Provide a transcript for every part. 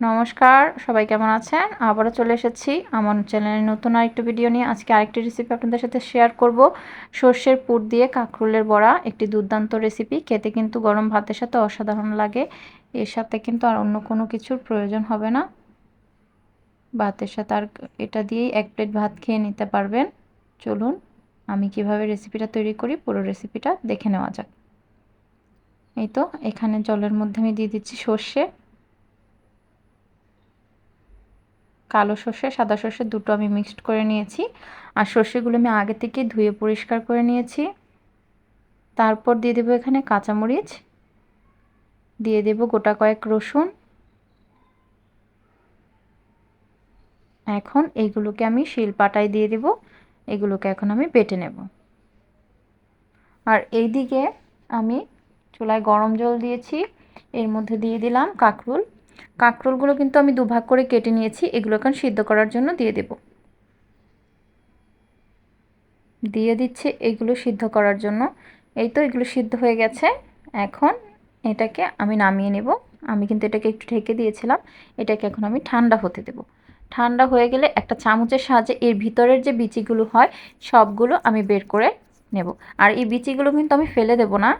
নমস্কার, সবাই কেমন আছেন? আবারও চলে এসেছি আমার চ্যানেলে নতুন আরেকটি ভিডিও নিয়ে। আজকে আরেকটি রেসিপি আপনাদের সাথে শেয়ার করব। সর্ষের পুর দিয়ে কাঁকরুলের বড়া, একটি দুর্দান্ত রেসিপি খেতে কিন্তু গরম ভাতের সাথে অসাধারণ লাগে। এর সাথে কিন্তু আর অন্য কোনো কিছুর প্রয়োজন হবে না। ভাতের সাথে আর এটা দিয়েই এক প্লেট ভাত খেয়ে নিতে পারবেন। চলুন, আমি কীভাবে রেসিপিটা তৈরি করি, পুরো রেসিপিটা দেখে নেওয়া যাক। এই তো, এখানে জলের মধ্যে আমি দিয়ে দিচ্ছি সর্ষে। কালো সর্ষে, সাদা সর্ষে দুটো আমি মিক্সড করে নিয়েছি। আর সর্ষেগুলো আমি আগে থেকে ধুয়ে পরিষ্কার করে নিয়েছি। তারপর দিয়ে দেবো এখানে কাঁচামরিচ। দিয়ে দেব গোটা কয়েক রসুন। এখন এইগুলোকে আমি শিল শিলপাটায় দিয়ে দেব। এগুলোকে এখন আমি বেটে নেব। আর এই দিকে আমি চুলায় গরম জল দিয়েছি। এর মধ্যে দিয়ে দিলাম কাঁকরুল। কাঁকরোলগুলো কিন্তু আমি দুভাগ করে কেটে নিয়েছি, এগুলো এখন সিদ্ধ করার জন্য দিয়ে দেব। দিয়ে দিচ্ছে এগুলো সিদ্ধ করার জন্য। এই তো এগুলো সিদ্ধ হয়ে গেছে। এখন এটাকে আমি নামিয়ে নেব। আমি কিন্তু এটাকে একটু ঢেকে দিয়েছিলাম। এটাকে এখন আমি ঠান্ডা হতে দেব। ঠান্ডা হয়ে গেলে একটা চামচের সাহায্যে এর ভিতরের যে বিচিগুলো হয়, সবগুলো আমি বের করে নেব। আর এই বিচিগুলো কিন্তু আমি ফেলে দেব না।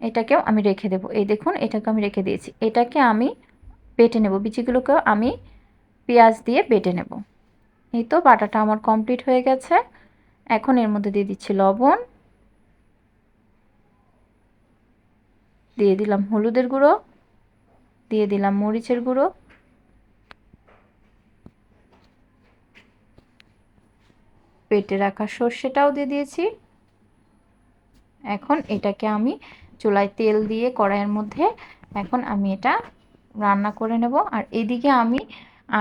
এটাকেও আমি রেখে দেব। এই দেখুন, এটাকে আমি রেখে দিয়েছি। এটাকে আমি বেটে নেব। বিচিগুলোকেও আমি পেঁয়াজ দিয়ে বেটে নেব। এই তো বাটাটা আমার কমপ্লিট হয়ে গেছে। এখন এর মধ্যে দিয়ে দিচ্ছি লবণ। দিয়ে দিলাম হলুদের গুঁড়ো। দিয়ে দিলাম মরিচের গুঁড়ো। পেটে রাখা সর্ষেটাও দিয়ে দিয়েছি। এখন এটাকে আমি চুলায় তেল দিয়ে কড়াইয়ের মধ্যে এখন আমি এটা রান্না করে নেব। আর এদিকে আমি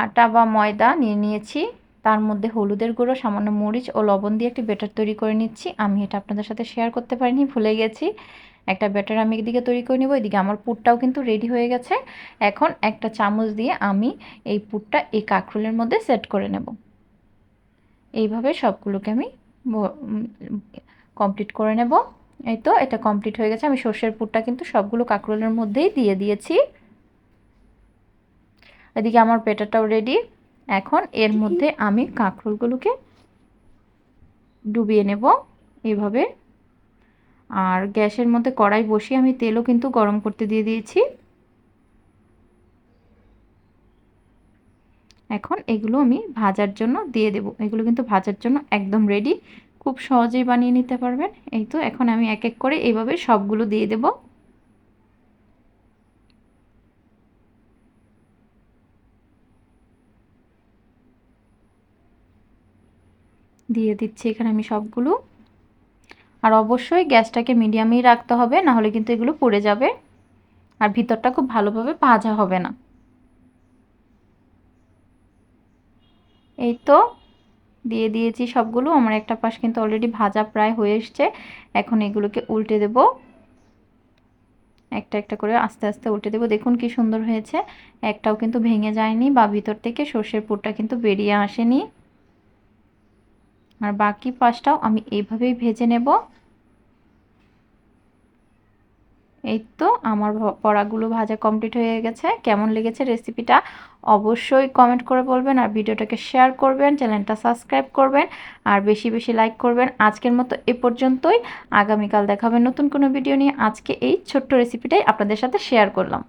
আটা বা ময়দা নিয়ে নিয়েছি। তার মধ্যে হলুদের গুঁড়ো, সামান্য মরিচ ও লবণ দিয়ে একটি ব্যাটার তৈরি করে নিচ্ছি। আমি এটা আপনাদের সাথে শেয়ার করতে পারিনি, ভুলে গেছি। একটা ব্যাটার আমি এদিকে তৈরি করে নেব, এদিকে আমার পুরটাও কিন্তু রেডি হয়ে গেছে। এখন একটা চামচ দিয়ে আমি এই পুরটা এই কাঁকরুলের মধ্যে সেট করে নেব। এইভাবে সবগুলোকে আমি কমপ্লিট করে নেব। এই তো, এটা কমপ্লিট হয়ে গেছে। আমি সর্ষের পুরটা কিন্তু সবগুলো কাঁকরোলের মধ্যেই দিয়ে দিয়েছি। এদিকে আমার পেটাটাও রেডি এখন এর মধ্যে আমি কাঁকরোলগুলোকে ডুবিয়ে নেব এইভাবে। আর গ্যাসের মধ্যে কড়াই বসিয়ে আমি তেলও কিন্তু গরম করতে দিয়ে দিয়েছি। এখন এগুলো আমি ভাজার জন্য দিয়ে দেব। এগুলো কিন্তু ভাজার জন্য একদম রেডি খুব সহজেই বানিয়ে নিতে পারবেন। এই তো, এখন আমি এক এক করে এইভাবে সবগুলো দিয়ে দেবো। দিয়ে দিচ্ছি এখানে আমি সবগুলো। আর অবশ্যই গ্যাসটাকে মিডিয়ামেই রাখতে হবে, না হলে কিন্তু এগুলো পড়ে যাবে। আর ভিতরটা খুব ভালোভাবে ভাজা হবে না। এই তো দিয়ে দিয়েছি সবগুলো। আমার একটা পাশ কিন্তু অলরেডি ভাজা প্রায় হয়ে এসছে। এখন এগুলোকে উল্টে দেব। একটা একটা করে আস্তে আস্তে উল্টে দেব। দেখুন কি সুন্দর হয়েছে। একটাও কিন্তু ভেঙে যায়নি বা ভিতর থেকে সর্ষের পুরটা কিন্তু বেরিয়ে আসেনি। আর বাকি পাশটাও আমি এইভাবেই ভেজে নেব। এই তো আমার পড়াগুলো ভাজা কমপ্লিট হয়ে গেছে। কেমন লেগেছে রেসিপিটা অবশ্যই কমেন্ট করে বলবেন আর ভিডিওটাকে শেয়ার করবেন চ্যানেলটা সাবস্ক্রাইব করবেন আর বেশি বেশি লাইক করবেন। আজকের মতো এ পর্যন্তই। আগামীকাল দেখাবেন নতুন কোনো ভিডিও নিয়ে। আজকে এই ছোট্ট রেসিপিটাই আপনাদের সাথে শেয়ার করলাম।